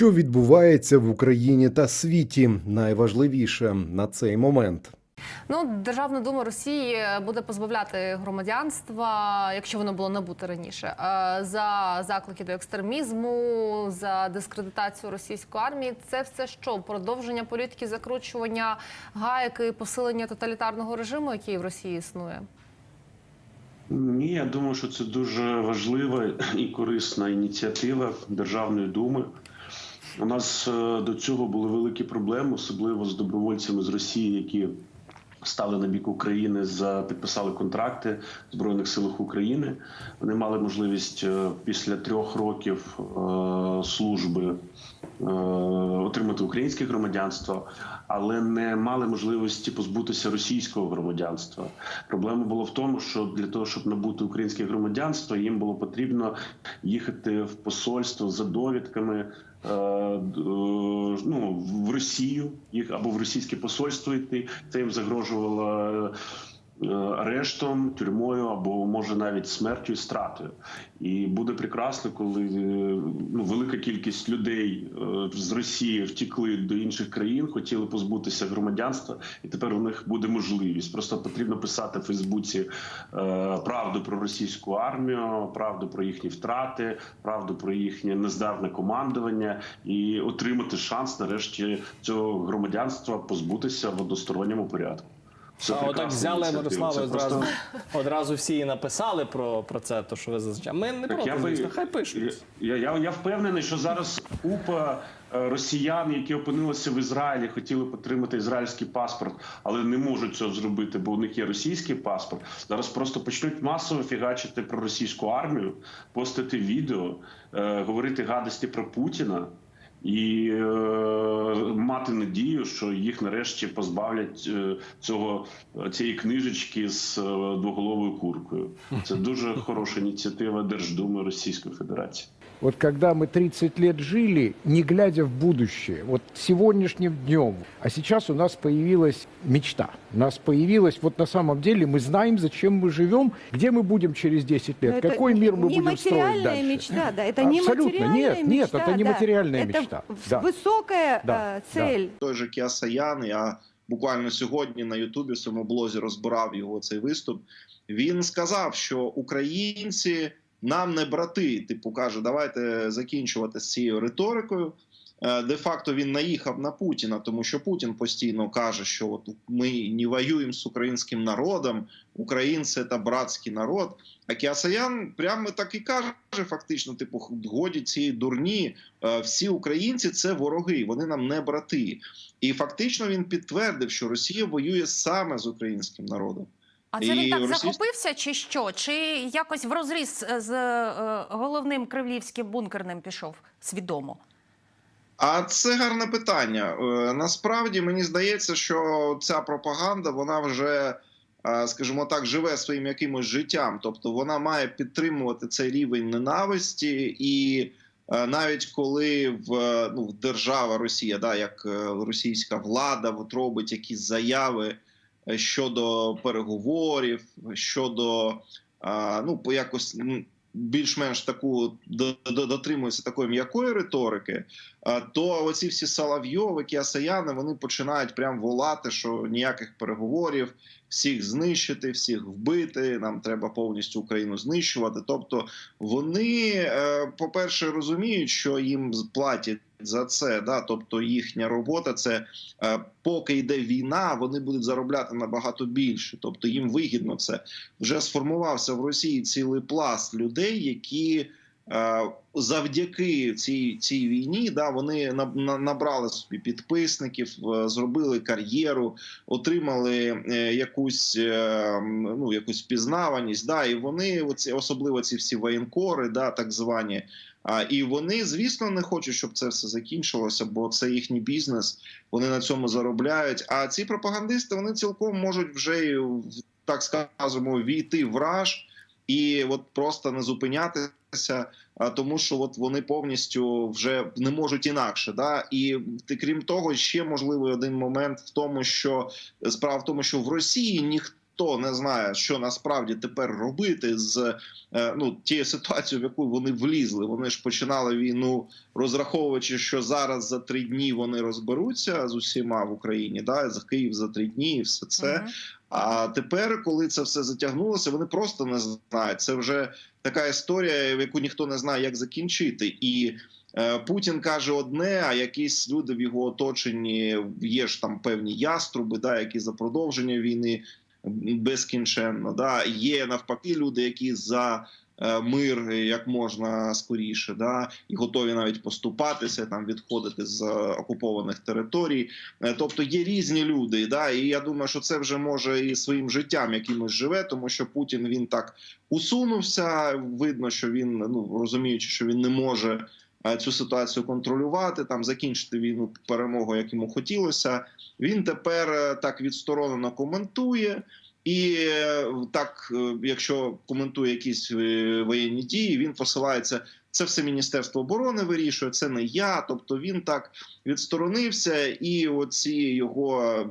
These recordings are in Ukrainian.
Що відбувається в Україні та світі? Найважливіше на цей момент. Ну, Державна дума Росії буде позбавляти громадянства, якщо воно було набуте раніше, е, за заклики до екстремізму, за дискредитацію російської армії. Це все що? Продовження політики закручування гаек і посилення тоталітарного режиму, який в Росії існує. Ні, я думаю, що це дуже важлива і корисна ініціатива Державної думи. У нас е, до цього були великі проблеми, особливо з добровольцями з Росії, які стали на бік України, за підписали контракти в збройних силах України. Вони мали можливість е, після трьох років е, служби отримати українське громадянство, але не мали можливості позбутися російського громадянства. Проблема була в тому, що для того, щоб набути українське громадянство, їм було потрібно їхати в посольство за довідками. Е, е, Ну, в Росію їх або в російське посольство йти. Це їм загрожувало арештом, тюрмою або може навіть смертю і стратою. І буде прекрасно, коли е, ну, велика кількість людей е, з Росії втікли до інших країн, хотіли позбутися громадянства, і тепер у них буде можливість. Просто потрібно писати в Фейсбуці е, правду про російську армію, правду про їхні втрати, правду про їхнє нездавне командування і отримати шанс нарешті цього громадянства позбутися в односторонньому порядку. Це А отак взяли. Мирослава одразу, просто- одразу всі і написали про, про це, то що ви зазначали. Ми не Так проти, я, звісно, хай пишуть. Я, я, я впевнений, що зараз купа е, росіян, які опинилися в Ізраїлі, хотіли отримати ізраїльський паспорт, але не можуть цього зробити, бо у них є російський паспорт. Зараз просто почнуть масово фігачити про російську армію, постити відео, е, говорити гадості про Путіна. І е, мати надію, що їх нарешті позбавлять е, цього цієї книжечки з е, двоголовою куркою. Це дуже хороша ініціатива Держдуми Російської Федерації. Вот когда мы 30 лет жили, не глядя в будущее, вот сегодняшним днем, а сейчас у нас появилась мечта. У нас появилась, вот на самом деле мы знаем, зачем мы живем, где мы будем через 10 лет, Но это какой мир мы не будем строить материальная дальше. мечта, да, это не Абсолютно, материальная нет, нет, мечта, это не да. материальная это мечта, в- да. высокая Да, э, цель. той же Кіасаян, я буквально сьогодні на Ютубі в своєму блозі розбирав його цей виступ. Він сказав, що українці нам не брати. Типу каже, давайте закінчувати з цією риторикою. Е, Де-факто він наїхав на Путіна, тому що Путін постійно каже, що от ми не воюємо з українським народом, українці це братський народ. А Кіасаян прямо так і каже, фактично, типу, годі ці дурні, е, всі українці це вороги, вони нам не брати. І фактично він підтвердив, що Росія воює саме з українським народом. А це І він так російсь- захопився, чи що? Чи якось в розріз з е, головним кремлівським бункерним пішов свідомо? А це гарне питання. Е, Насправді мені здається, що ця пропаганда вона вже, е, скажімо так, живе своїм якимось життям. Тобто вона має підтримувати цей рівень ненависті, і навіть коли в ну, держава Росія, да, як російська влада, от робить якісь заяви щодо переговорів, щодо ну, якось більш-менш таку до- до- дотримується такої м'якої риторики, то оці всі Соловйови, Кіасаяни, вони починають прям волати, що ніяких переговорів, всіх знищити, всіх вбити. Нам треба повністю Україну знищувати. Тобто вони, е, по-перше, розуміють, що їм платять за це. Да? Тобто їхня робота це е, поки йде війна, вони будуть заробляти набагато більше. Тобто їм вигідно це. Вже сформувався в Росії цілий пласт людей, які. Е, Завдяки цій цій війні, да, вони на- на- набрали собі підписників, е, зробили кар'єру, отримали е, якусь ну якусь впізнаваність. Да, і вони, оці, особливо ці всі воєнкори, да, так звані. А і вони, звісно, не хочуть, щоб це все закінчилося, бо це їхній бізнес. Вони на цьому заробляють. А ці пропагандисти вони цілком можуть вже так скажемо війти в раж і от просто не зупинятися. Тому, що от вони повністю вже не можуть інакше, да і крім того, ще можливий один момент в тому, що справа в тому, що в Росії ніхто ніхто не знає, що насправді тепер робити з е, ну тією ситуацією, в яку вони влізли. Вони ж починали війну, розраховуючи, що зараз за три дні вони розберуться з усіма в Україні, да за Київ за три дні, і все це. Мгм. А тепер, коли це все затягнулося, вони просто не знають. Це вже така історія, в яку ніхто не знає, як закінчити. І е, Путін каже одне, а якісь люди в його оточенні є ж там певні яструби, да, які за продовження війни безкінченно. Да. Є навпаки люди, які за мир як можна скоріше, да, і готові навіть поступатися, там відходити з е, окупованих територій. Е, Тобто є різні люди, да, і я думаю, що це вже може і своїм життям якимось живе, тому що Путін він так усунувся. Видно, що він ну розуміючи, що він не може е, цю ситуацію контролювати, там закінчити війну перемогою, як йому хотілося. Він тепер е, так відсторонено коментує. І е, так, е, якщо коментує якісь е, воєнні дії, він посилається. Це все міністерство оборони вирішує. Це не я. Тобто він так відсторонився, і оці його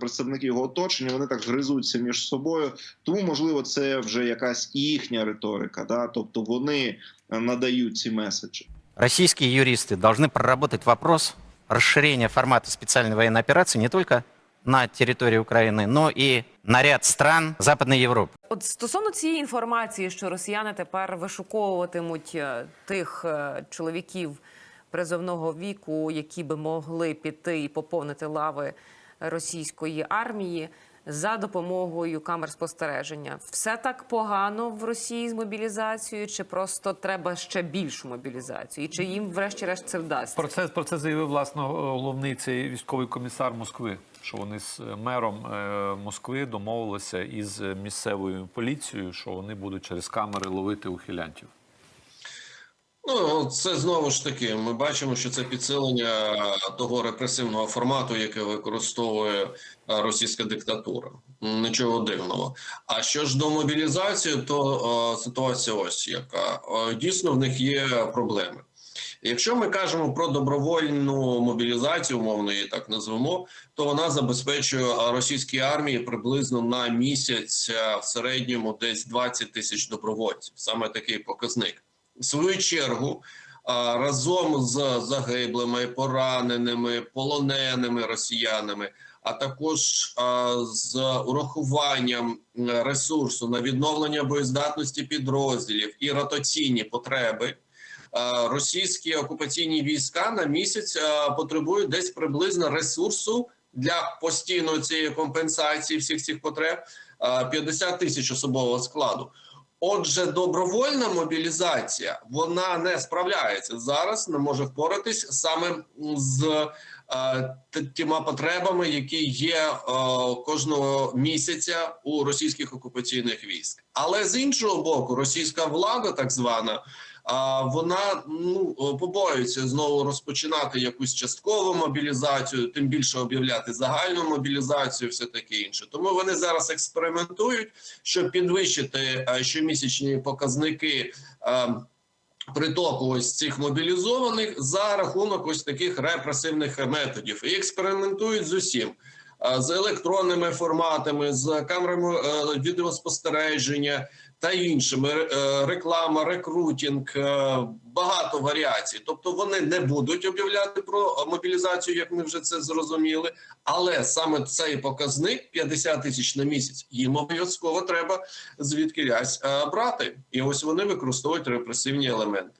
представники його оточення вони так гризуться між собою. Тому можливо, це вже якась їхня риторика. Да? Тобто вони надають ці меседжі. Российские юристы должны проработать вопрос расширения формата специальной военной операции не только на территории Украины, но и на ряд стран Западной Европы. От стосовно цієї інформації, що росіяни тепер вишуковуватимуть е, тих е, чоловіків призовного віку, які би могли піти і поповнити лави російської армії за допомогою камер спостереження, все так погано в Росії з мобілізацією, чи просто треба ще більшу мобілізацію? І чи їм, врешті-решт, це вдасться? Про це, про це заявив власне головний цей військовий комісар Москви, що вони з мером е, Москви домовилися із місцевою поліцією, що вони будуть через камери ловити ухилянтів. Ну, це знову ж таки. Ми бачимо, що це підсилення того репресивного формату, який використовує е, російська диктатура. Нічого дивного. А що ж до мобілізації, то е, ситуація ось яка Е, дійсно в них є проблеми. Якщо ми кажемо про добровольну мобілізацію, умовно її так назвемо, то вона забезпечує російській армії приблизно на місяць в середньому десь 20 тисяч добровольців. Саме такий показник. В свою чергу, разом з загиблими, пораненими, полоненими росіянами, а також з урахуванням ресурсу на відновлення боєздатності підрозділів і ротаційні потреби. А, Російські окупаційні війська на місяць потребують десь приблизно ресурсу для постійної цієї компенсації всіх цих потреб а, 50 тисяч особового складу. Отже, добровольна мобілізація вона не справляється зараз, не може впоратись саме з е, тіма потребами, які є е, кожного місяця у російських окупаційних військ. Але з іншого боку, російська влада, так звана, а вона ну побоюється знову розпочинати якусь часткову мобілізацію, тим більше об'являти загальну мобілізацію, все таке інше. Тому вони зараз експериментують, щоб підвищити е, щомісячні показники. Притоку ось цих мобілізованих за рахунок ось таких репресивних методів. І експериментують з усім. З електронними форматами, з камерами е, відеоспостереження та іншими Е, реклама, рекрутінг, е, багато варіацій. Тобто вони не будуть об'являти про мобілізацію, як ми вже це зрозуміли. Але саме цей показник 50 тисяч на місяць їм обов'язково треба звідкилясь е, брати, і ось вони використовують репресивні елементи.